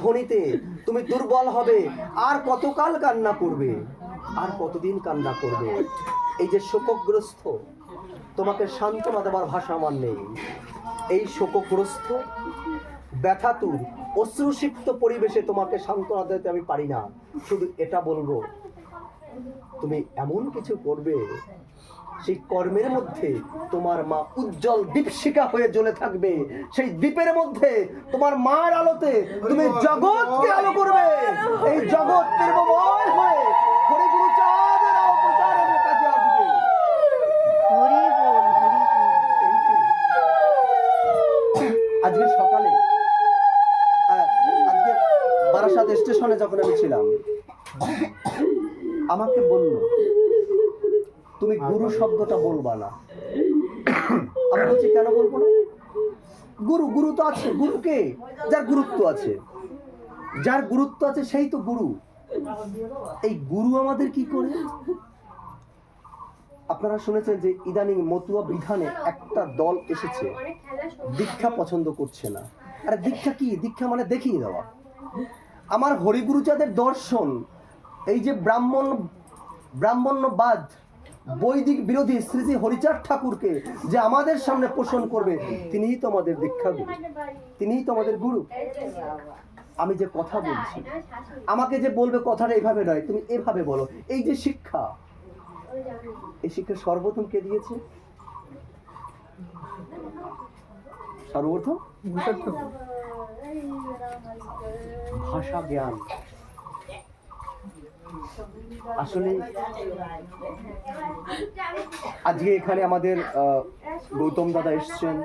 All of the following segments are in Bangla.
ধ্বনিতে, তুমি দুর্বল হবে। আর কতকাল কান্না করবে? আর কতদিন কান্না করবে? এই যে শোকগ্রস্ত, তোমাকে সান্ত্বনা দেওয়ার ভাষা আমার নেই। এই শোকগ্রস্ত, ব্যথাতুর, অশ্রুসিক্ত পরিবেশে তোমাকে সান্ত্বনা দিতে আমি পারি না। শুধু এটা বলব, তুমি এমন কিছু করবে সেই কর্মের মধ্যে তোমার মা উজ্জ্বল দীপশিকা হয়ে জ্বলে থাকবে সেই দ্বীপের মধ্যে তোমার মার আলোতে তুমি জগৎকে আলো করবে এই জগৎ নির্মময় হয়ে। আজকে সকালে আহ, আজকে বারাসাত স্টেশনে যখন আমি ছিলাম আমাকে বলল তুমি গুরু শব্দটা বলবা না। আমি বলছি কেন বলব না? গুরু গুরু তো আছে। গুরুকে যার গুরুত্ব আছে। যার গুরুত্ব আছে সেই তো গুরু। এই গুরু আমাদের কি করে? আপনারা শুনেছেন যে ইদানিং মতুয়া বিধানে একটা দল এসেছে। দীক্ষা পছন্দ করছে না। আরে দীক্ষা কি? দীক্ষা মানে দেখিয়ে দেওয়া। আমার হরিগুরুচাঁদের দর্শন এই যে ব্রাহ্মণ ব্রাহ্মণ্যবাদ বৈদিক বিরোধী শ্রী শ্রী হরিচাঁদ ঠাকুরকে যে আমাদের সামনে পোষণ করবে তিনিই তো আমাদের দীক্ষা গুরু। তিনিই তো আমাদের গুরু। আমি যে কথা বলছি আমাকে যে বলবে কথাটা এভাবে নয় তুমি এভাবে বলো। এই যে শিক্ষা এই শিক্ষা সর্বপ্রথম কে দিয়েছে? সর্বপ্রথম? ভাষা জ্ঞান। আসলে আজকে এখানে আমাদের গৌতম দাদা এসছেন,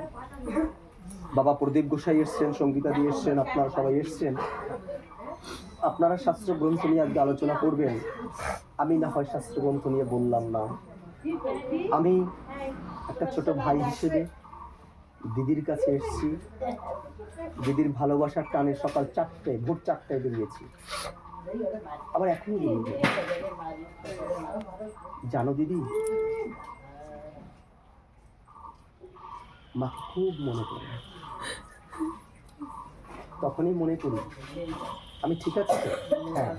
বাবা প্রদীপ গোসাই এসছেন, সঙ্গীতা দিয়ে এসছেন, আপনারা সবাই এসছেন। আপনারা শাস্ত্র গ্রন্থ নিয়ে আজকে আলোচনা করবেন। আমি না হয় শাস্ত্র গ্রন্থ নিয়ে বললাম না। আমি একটা ছোট ভাই হিসেবে দিদির কাছে এসেছি। দিদির ভালোবাসার টানে সকাল চারটায়, ভোর চারটায় বেরিয়েছি। আবার এখনই বেরিয়ে জানো দিদি? মা খুব মনে করে। তখনই মনে করি। আমি ঠিক আছে হ্যাঁ।